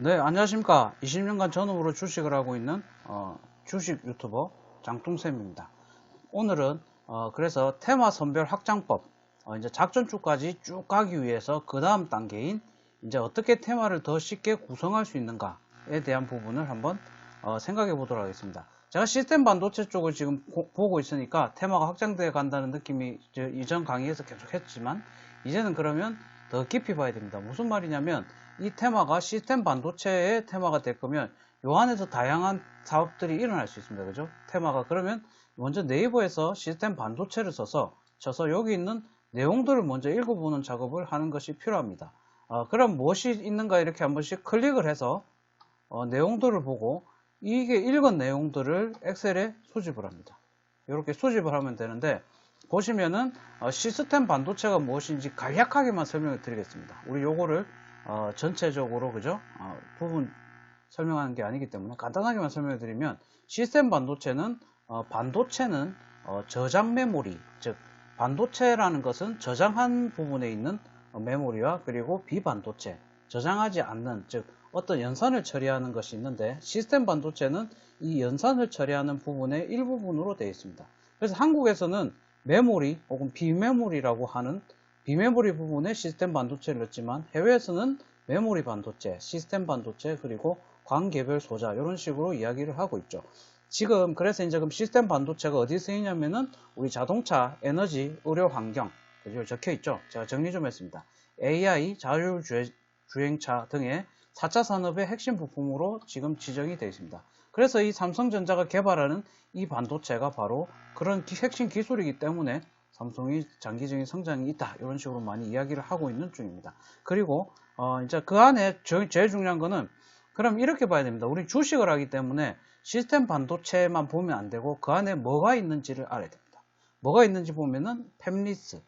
네, 안녕하십니까. 20년간 전업으로 주식을 하고 있는 어, 주식 유튜버 장뚱쌤입니다. 오늘은 어, 그래서 테마 선별 확장법, 어, 이제 작전주까지 쭉 가기 위해서 그 다음 단계인 이제 어떻게 테마를 더 쉽게 구성할 수 있는가에 대한 부분을 한번 어, 생각해 보도록 하겠습니다. 제가 시스템 반도체 쪽을 지금 고- 보고 있으니까 테마가 확장되어 간다는 느낌이 저 이전 강의에서 계속 했지만 이제는 그러면 더 깊이 봐야 됩니다. 무슨 말이냐면 이 테마가 시스템 반도체의 테마가 될 거면 요 안에서 다양한 사업들이 일어날 수 있습니다. 그죠? 테마가 그러면 먼저 네이버에서 시스템 반도체를 써서 쳐서 여기 있는 내용들을 먼저 읽어보는 작업을 하는 것이 필요합니다. 어, 그럼 무엇이 있는가 이렇게 한 번씩 클릭을 해서 어, 내용들을 보고 이게 읽은 내용들을 엑셀에 수집을 합니다. 이렇게 수집을 하면 되는데 보시면은 어, 시스템 반도체가 무엇인지 간략하게만 설명을 드리겠습니다. 우리 요거를 어, 전체적으로 그죠? 어, 부분 설명하는 게 아니기 때문에 간단하게만 설명해 드리면 시스템 반도체는 어, 반도체는 어, 저장 메모리 즉 반도체라는 것은 저장한 부분에 있는 어, 메모리와 그리고 비반도체 저장하지 않는 즉 어떤 연산을 처리하는 것이 있는데 시스템 반도체는 이 연산을 처리하는 부분의 일부분으로 되어 있습니다. 그래서 한국에서는 메모리 혹은 비메모리라고 하는 비메모리 부분에 시스템 반도체를 넣지만 해외에서는 메모리 반도체, 시스템 반도체 그리고 광개별 소자 이런 식으로 이야기를 하고 있죠. 지금 그래서 이제 그럼 시스템 반도체가 어디 쓰이냐면은 우리 자동차, 에너지, 의료 환경 그죠 적혀 있죠. 제가 정리 좀 했습니다. AI, 자율주행차 등의 4차 산업의 핵심 부품으로 지금 지정이 되어 있습니다. 그래서 이 삼성전자가 개발하는 이 반도체가 바로 그런 기- 핵심 기술이기 때문에 삼성이 장기적인 성장이 있다 이런 식으로 많이 이야기를 하고 있는 중입니다. 그리고 어, 이제 그 안에 저- 제일 중요한 거는 그럼 이렇게 봐야 됩니다. 우리 주식을 하기 때문에 시스템 반도체만 보면 안 되고 그 안에 뭐가 있는지를 알아야 됩니다. 뭐가 있는지 보면은 팹리스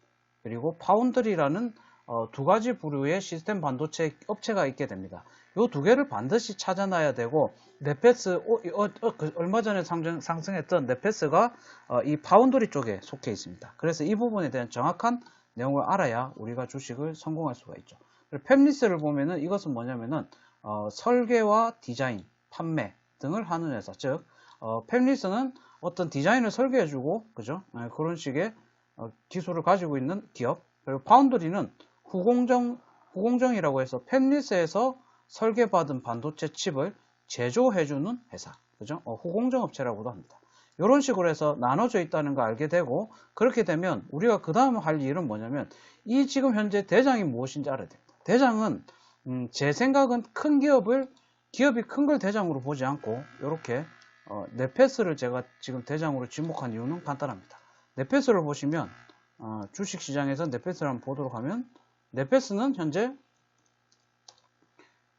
그리고 파운드리라는 어, 두 가지 부류의 시스템 반도체 업체가 있게 됩니다. 이 두 개를 반드시 찾아놔야 되고 네페스 어, 어, 어, 그 얼마 전에 상승, 상승했던 네페스가 어, 이 파운드리 쪽에 속해 있습니다. 그래서 이 부분에 대한 정확한 내용을 알아야 우리가 주식을 성공할 수가 있죠. 팹리스를 보면은 이것은 뭐냐면은 어, 설계와 디자인, 판매 등을 하는 회사. 즉, 어, 팹리스는 어떤 디자인을 설계해주고, 그죠? 네, 그런 식의 어, 기술을 가지고 있는 기업. 그리고 파운드리는 후공정, 후공정이라고 해서 팹리스에서 설계받은 반도체 칩을 제조해주는 회사. 그죠? 어, 후공정 업체라고도 합니다. 이런 식으로 해서 나눠져 있다는 걸 알게 되고, 그렇게 되면 우리가 그 다음 할 일은 뭐냐면, 이 지금 현재 대장이 무엇인지 알아야 됩니다. 대장은 음, 제 생각은 큰 기업을 기업이 큰 걸 대장으로 보지 않고 이렇게 어, 네페스를 제가 지금 대장으로 지목한 이유는 간단합니다. 네페스를 보시면 어, 주식시장에서 네페스를 한번 보도록 하면 네페스는 현재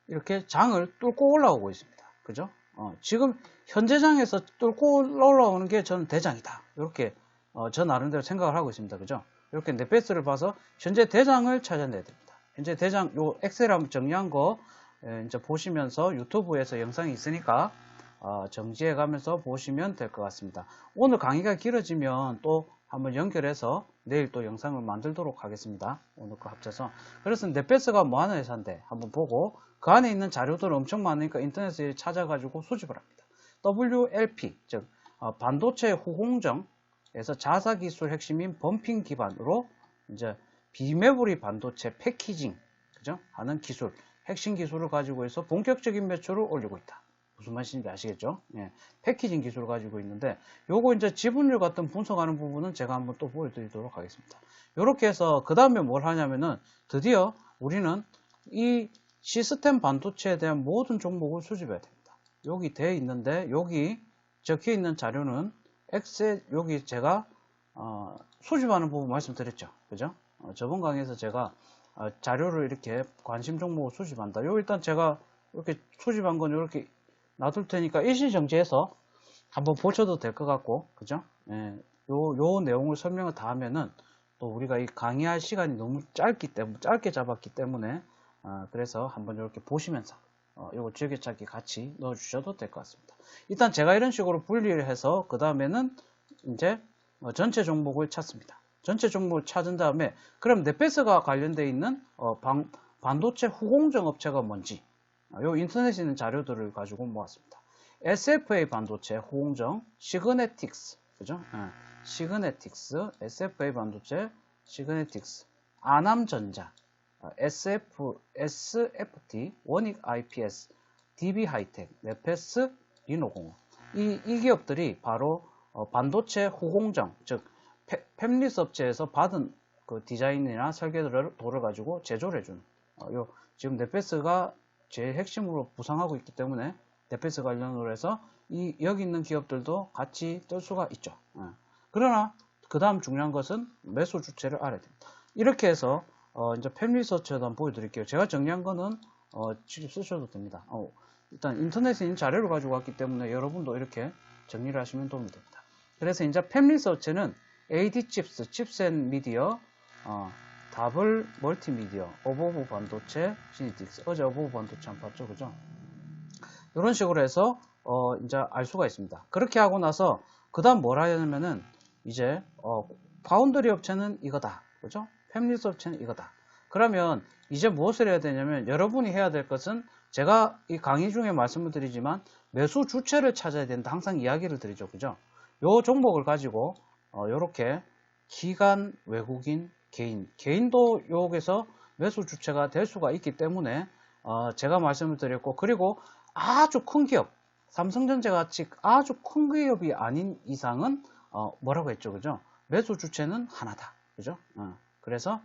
이렇게 장을 뚫고 올라오고 있습니다. 그죠? 어, 지금 현재 장에서 뚫고 올라오는 게 저는 대장이다. 이렇게 어, 저 나름대로 생각을 하고 있습니다. 그죠? 이렇게 네페스를 봐서 현재 대장을 찾아내야 됩니다. 현재 대장 요 엑셀 한번 정리한 거 예, 이제 보시면서 유튜브에서 영상이 있으니까 어, 정지해 가면서 보시면 될 것 같습니다. 오늘 강의가 길어지면 또 한번 연결해서 내일 또 영상을 만들도록 하겠습니다. 오늘 거 합쳐서. 그래서 넷베스가 뭐 하는 회사인데 한번 보고 그 안에 있는 자료들 엄청 많으니까 인터넷에 찾아가지고 수집을 합니다. WLP, 즉 어, 반도체 후공정에서 자사 기술 핵심인 범핑 기반으로 이제 비메모리 반도체 패키징 그죠? 하는 기술, 핵심 기술을 가지고 있어 본격적인 매출을 올리고 있다. 무슨 말인지 아시겠죠? 예, 패키징 기술을 가지고 있는데 요거 이제 지분율 같은 분석하는 부분은 제가 한번 또 보여드리도록 하겠습니다. 이렇게 해서 그 다음에 뭘 하냐면은 드디어 우리는 이 시스템 반도체에 대한 모든 종목을 수집해야 됩니다. 여기 돼 있는데 여기 적혀 있는 자료는 엑셀 여기 제가 어, 수집하는 부분 말씀드렸죠. 그죠? 어, 저번 강의에서 제가 어, 자료를 이렇게 관심 종목을 수집한다. 요 일단 제가 이렇게 수집한 건 이렇게 놔둘 테니까 일시정지해서 한번 보셔도 될 것 같고, 그죠? 예, 요, 요 내용을 설명을 다 하면은 또 우리가 이 강의할 시간이 너무 짧기 때문에, 짧게 잡았기 때문에, 어, 그래서 한번 이렇게 보시면서, 어, 요거 즐겨찾기 같이 넣어 주셔도 될 것 같습니다. 일단 제가 이런 식으로 분리를 해서, 그 다음에는 이제 어, 전체 종목을 찾습니다. 전체 종목을 찾은 다음에, 그럼 넷베스가 관련되어 있는, 어, 방, 반도체 후공정 업체가 뭔지, 어, 요 인터넷에 있는 자료들을 가지고 모았습니다. SFA 반도체 호응정 시그네틱스 그죠? 예. 시그네틱스 SFA 반도체 시그네틱스 아남전자 어, SF SFT 원익 IPS DB 하이텍 네페스 리노공업 이, 이 기업들이 바로 어, 반도체 후공정 즉 팹리스 업체에서 받은 그 디자인이나 설계도를 가지고 제조를 해준 어, 요 지금 네페스가 제일 핵심으로 부상하고 있기 때문에 네페스 관련으로 해서 이 여기 있는 기업들도 같이 뜰 수가 있죠. 어. 그러나 그 다음 중요한 것은 매수 주체를 알아야 됩니다. 이렇게 해서 어, 이제 팹리서치에도 한번 보여드릴게요. 제가 정리한 거는 어, 직접 쓰셔도 됩니다. 어, 일단 인터넷에 있는 자료를 가지고 왔기 때문에 여러분도 이렇게 정리를 하시면 도움이 됩니다. 그래서 이제 팹리서치는 AD 칩스, 칩셋 미디어, 어, 더블 멀티미디어, 어버브 반도체, 시니틱스. 어제 어버브 반도체 한번 봤죠, 그죠? 이런 식으로 해서 어, 이제 알 수가 있습니다. 그렇게 하고 나서 그 다음 뭘 하냐면은 이제 어, 파운드리 업체는 이거다, 그죠? 팹리스 업체는 이거다. 그러면 이제 무엇을 해야 되냐면 여러분이 해야 될 것은 제가 이 강의 중에 말씀을 드리지만 매수 주체를 찾아야 된다. 항상 이야기를 드리죠. 그죠? 요 종목을 가지고 어, 요렇게 기간 외국인 개인 개인도 여기서 매수 주체가 될 수가 있기 때문에 어, 제가 말씀을 드렸고 그리고 아주 큰 기업 삼성전자 같이 아주 큰 기업이 아닌 이상은 어, 뭐라고 했죠 그죠? 매수 주체는 하나다 그죠? 어, 그래서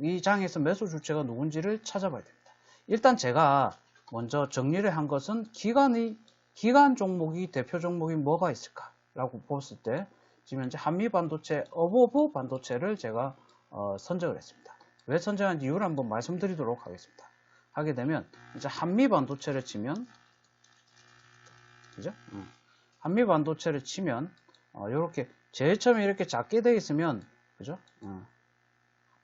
이 장에서 매수 주체가 누군지를 찾아봐야 됩니다. 일단 제가 먼저 정리를 한 것은 기간이 기간 종목이 대표 종목이 뭐가 있을까 라고 봤을 때 지금 현재 한미 반도체 어버브 반도체를 제가 어, 선정을 했습니다. 왜 선정한지 이유를 한번 말씀드리도록 하겠습니다. 하게 되면 이제 한미 반도체를 치면 그죠? 음. 한미 반도체를 치면 어, 이렇게 제일 처음에 이렇게 작게 되어 있으면 그죠? 어,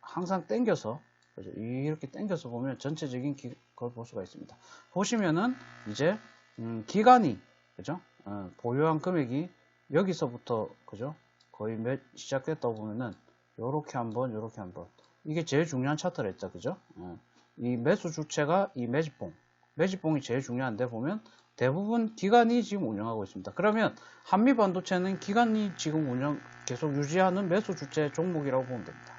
항상 땡겨서 그죠? 이렇게 땡겨서 보면 전체적인 기, 걸볼 수가 있습니다. 보시면은 이제 음, 기간이 그죠? 어, 보유한 금액이 여기서부터 그죠? 거의 몇 시작됐다 보면은 요렇게 한번 요렇게 한번 이게 제일 중요한 차트라 했죠 그죠? 어, 이 매수 주체가 이 매집봉 매집봉이 제일 중요한데 보면 대부분 기간이 지금 운영하고 있습니다. 그러면 한미 반도체는 기간이 지금 운영 계속 유지하는 매수 주체 종목이라고 보면 됩니다.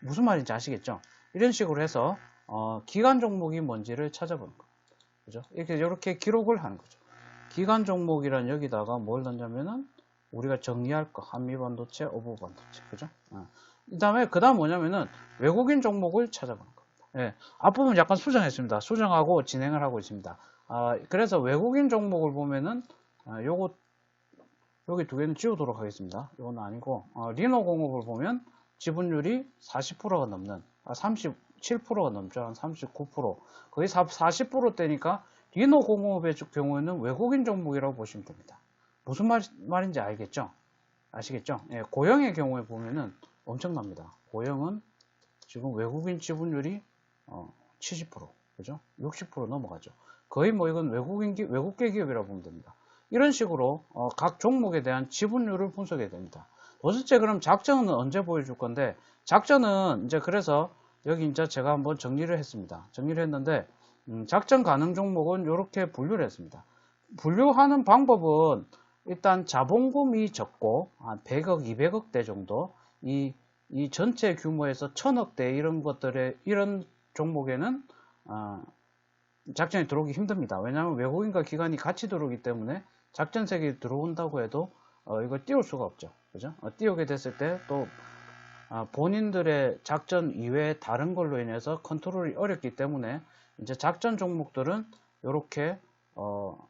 무슨 말인지 아시겠죠? 이런 식으로 해서 어, 기간 종목이 뭔지를 찾아보는 거예요. 그죠? 이렇게 이렇게 기록을 하는 거죠. 기간 종목이란 여기다가 뭘 넣냐면은 우리가 정리할 거 한미 반도체, 오버 반도체, 그죠? 어. 그 다음에 그 다음 뭐냐면은 외국인 종목을 찾아보는 겁니다. 예, 앞부분 약간 수정했습니다. 수정하고 진행을 하고 있습니다. 아, 그래서 외국인 종목을 보면은 아, 요거 여기 두 개는 지우도록 하겠습니다. 이건 아니고 어, 리노 공업을 보면 지분율이 40%가 넘는 아, 37%가 넘죠. 한 39% 거의 40%대니까 리노 공업의 경우에는 외국인 종목이라고 보시면 됩니다. 무슨 말, 말인지 알겠죠? 아시겠죠? 예, 고영의 경우에 보면은 엄청납니다. 고영은 지금 외국인 지분율이 어, 70% 그죠? 60% 넘어가죠. 거의 뭐 이건 외국인 기, 외국계 기업이라고 보면 됩니다. 이런 식으로 어, 각 종목에 대한 지분율을 분석해야 됩니다. 도대체 그럼 작전은 언제 보여줄 건데 작전은 이제 그래서 여기 이제 제가 한번 정리를 했습니다. 정리를 했는데 음, 작전 가능 종목은 이렇게 분류를 했습니다. 분류하는 방법은 일단 자본금이 적고 한 100억, 200억대 정도 이, 이 전체 규모에서 천억대 이런 것들의 이런 종목에는 어, 작전이 들어오기 힘듭니다. 왜냐하면 외국인과 기관이 같이 들어오기 때문에 작전색이 들어온다고 해도 어, 이걸 띄울 수가 없죠. 그죠? 어, 띄우게 됐을 때또 어, 본인들의 작전 이외에 다른 걸로 인해서 컨트롤이 어렵기 때문에 이제 작전 종목들은 이렇게 어,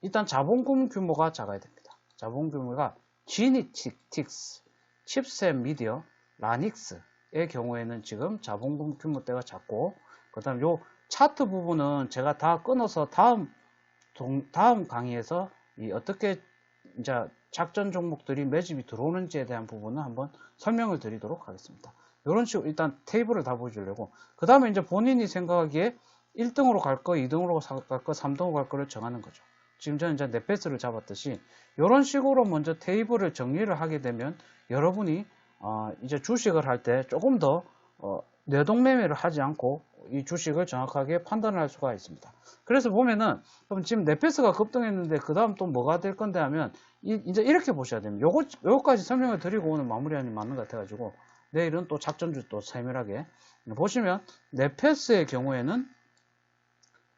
일단 자본금 규모가 작아야 됩니다. 자본 규모가 지니틱스, 칩셋 미디어, 라닉스의 경우에는 지금 자본금 규모대가 작고 그 다음 요 차트 부분은 제가 다 끊어서 다음 다음 강의에서 어떻게 이제 작전 종목들이 매집이 들어오는지에 대한 부분은 한번 설명을 드리도록 하겠습니다. 이런 식으로 일단 테이블을 다 보여주려고 그 다음에 이제 본인이 생각하기에 1등으로 갈 거, 2등으로 갈 거, 3등으로 갈 거를 정하는 거죠. 지금 저는 이제 넷패스를 잡았듯이 이런 식으로 먼저 테이블을 정리를 하게 되면 여러분이 어 이제 주식을 할 때 조금 더 어 내동매매를 하지 않고 이 주식을 정확하게 판단을 할 수가 있습니다. 그래서 보면은 그럼 지금 네페스가 급등했는데 그 다음 또 뭐가 될 건데 하면 이, 제 이렇게 보셔야 됩니다. 요거 요거까지 설명을 드리고 오늘 마무리하는 게 맞는 것 같아가지고 내일은 또 작전주 또 세밀하게 보시면 네페스의 경우에는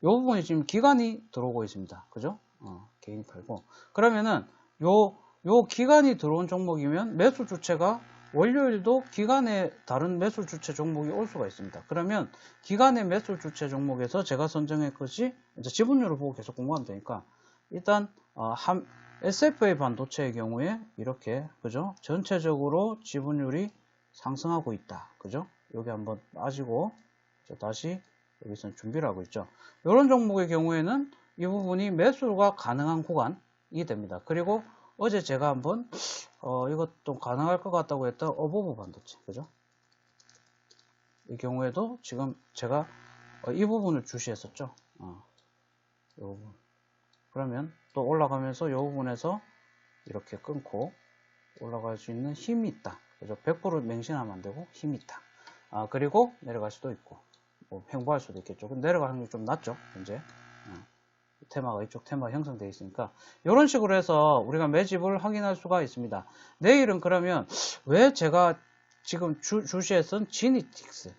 요 부분이 지금 기간이 들어오고 있습니다. 그죠? 어, 개인 팔고 그러면은 요 요 기간이 들어온 종목이면 매수 주체가 월요일도 기간에 다른 매수 주체 종목이 올 수가 있습니다. 그러면 기간의 매수 주체 종목에서 제가 선정할 것이 이제 지분율을 보고 계속 공부하면 되니까 일단 어, 한 SFA 반도체의 경우에 이렇게 그죠? 전체적으로 지분율이 상승하고 있다. 그죠? 여기 한번 빠지고 다시 여기서 준비를 하고 있죠. 이런 종목의 경우에는 이 부분이 매수가 가능한 구간이 됩니다. 그리고 어제 제가 한번 어, 이것도 가능할 것 같다고 했던 어버브 반도체 그죠? 이 경우에도 지금 제가 어, 이 부분을 주시했었죠. 어, 이 부분. 그러면 또 올라가면서 이 부분에서 이렇게 끊고 올라갈 수 있는 힘이 있다. 그죠? 100% 맹신하면 안 되고 힘이 있다. 아, 그리고 내려갈 수도 있고 뭐 횡보할 수도 있겠죠. 근데 내려갈 확률이 좀 낮죠. 현재. 어. 테마가 이쪽 테마가 형성되어 있으니까 이런 식으로 해서 우리가 매집을 확인할 수가 있습니다. 내일은 그러면 왜 제가 지금 주, 주시에 쓴 지니틱스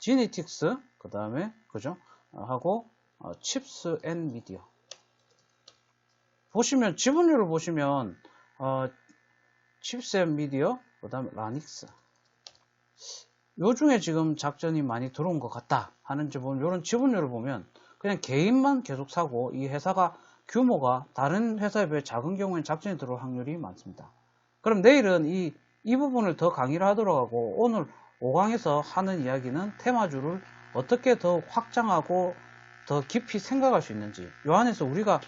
지니틱스 그 다음에 그죠? 어, 하고 어, 칩스 앤 미디어. 보시면 지분율을 보시면 어, 칩스 앤 미디어 그 다음에 라닉스. 요 중에 지금 작전이 많이 들어온 것 같다 하는 지분 이런 지분율을 보면 그냥 개인만 계속 사고 이 회사가 규모가 다른 회사에 비해 작은 경우에는 작전이 들어올 확률이 많습니다. 그럼 내일은 이, 이 부분을 더 강의를 하도록 하고 오늘 5강에서 하는 이야기는 테마주를 어떻게 더 확장하고 더 깊이 생각할 수 있는지 요 안에서 우리가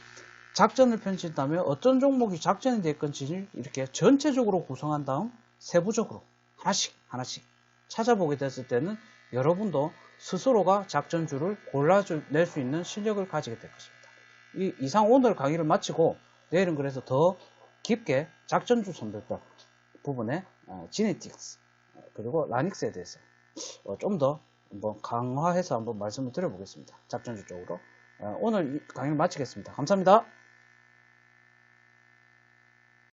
작전을 펼친다면 어떤 종목이 작전이 될 건지 이렇게 전체적으로 구성한 다음 세부적으로 하나씩 하나씩 찾아보게 됐을 때는 여러분도 스스로가 작전주를 골라낼 수 있는 실력을 가지게 될 것입니다. 이 이상 오늘 강의를 마치고 내일은 그래서 더 깊게 작전주 선별법 부분에 어, 지네틱스 그리고 라닉스에 대해서 어, 좀더 한번 강화해서 한번 말씀을 드려보겠습니다. 작전주 쪽으로 어, 오늘 강의를 마치겠습니다. 감사합니다.